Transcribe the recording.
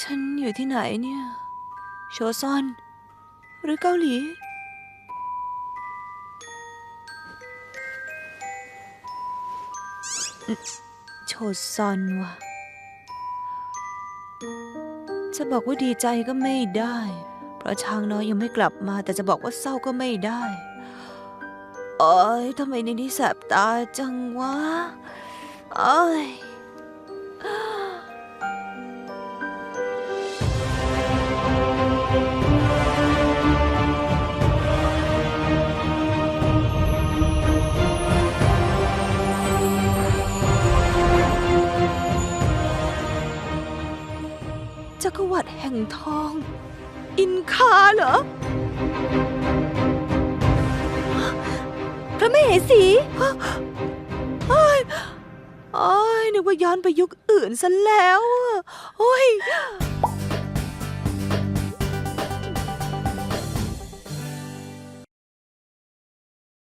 ฉันอยู่ที่ไหนเนี่ย โชซอน หรือเกาหลี โชซอนวะจะบอกว่าดีใจก็ไม่ได้ เพราะช้างน้อยยังไม่กลับมา แต่จะบอกว่าเศร้าก็ไม่ได้โอ้ยทำไมในนี้แสบตาจังวะ เอ้ยจักรวรรดิแห่งทอง อินคาเหรอ พระมเหสี โอ้ยนึกว่าย้อนไปยุคอื่นซะแล้วอะโอ้ย